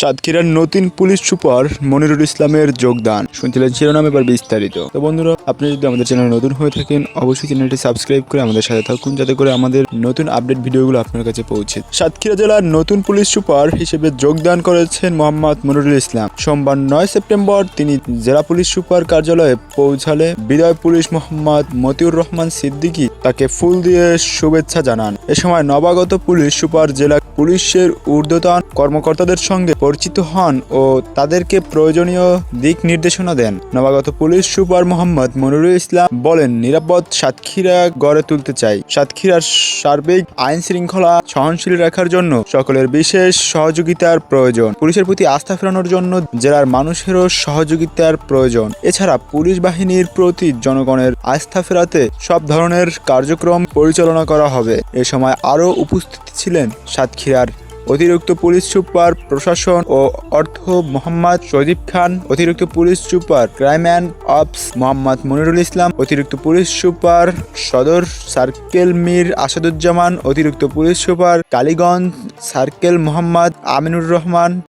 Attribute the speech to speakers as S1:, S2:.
S1: সাতক্ষীরার নতুন police super Monirul ইসলামের যোগদান। শুনছিলেন শিরোনাম, এবার বিস্তারিত। তো বন্ধুরা, আপনি যদি আমাদের চ্যানেলে নতুন হয়ে থাকেন, অবশ্যই চ্যানেলটি সাবস্ক্রাইব করে আমাদের সাথে থাকুন, যাতে করে আমাদের নতুন আপডেট ভিডিওগুলো আপনার কাছে পৌঁছে। সাতক্ষীরা জেলার নতুন পুলিশ সুপার হিসেবে যোগদান করেছেন মোহাম্মদ মনিরুল ইসলাম। সোমবার নয় সেপ্টেম্বর তিনি জেলা পুলিশ সুপার কার্যালয়ে পৌঁছালে বিদায় পুলিশ মোহাম্মদ মতিউর রহমান সিদ্দিকী তাকে ফুল দিয়ে শুভেচ্ছা জানান। এ সময় নবাগত পুলিশ সুপার জেলা পুলিশের ঊর্ধ্বতন কর্মকর্তাদের সঙ্গে পরিচিত হন ও তাদেরকে প্রয়োজনীয় দিক নির্দেশনা দেন। নবাগত পুলিশ সুপার মোহাম্মদ মনিরুল ইসলাম বলেন, নিরাপদ সাতক্ষীরা গড়ে তুলতে চাই। সাতক্ষীরার সার্বিক আইন শৃঙ্খলা সহনশীল রাখার জন্য সকলের বিশেষ সহযোগিতার প্রয়োজন। পুলিশের প্রতি আস্থা ফেরানোর জন্য জেলার মানুষেরও সহযোগিতার প্রয়োজন। এছাড়া পুলিশ বাহিনীর প্রতি জনগণের আস্থা ফেরাতে সব ধরনের কার্যক্রম পরিচালনা করা হবে। এ সময় আরও উপস্থিত ছিলেন সাতক্ষীরার অতিরিক্ত পুলিশ সুপার, প্রশাসন ও অর্থ মোহাম্মদ সজীব খান, অতিরিক্ত police super crime and ops Mohammad Monirul Islam, অতিরিক্ত পুলিশ সুপার, সদর সার্কেল মীর আসাদুজ্জামান, অতিরিক্ত police super, Kaliganj circle Mohammad Aminur Rahman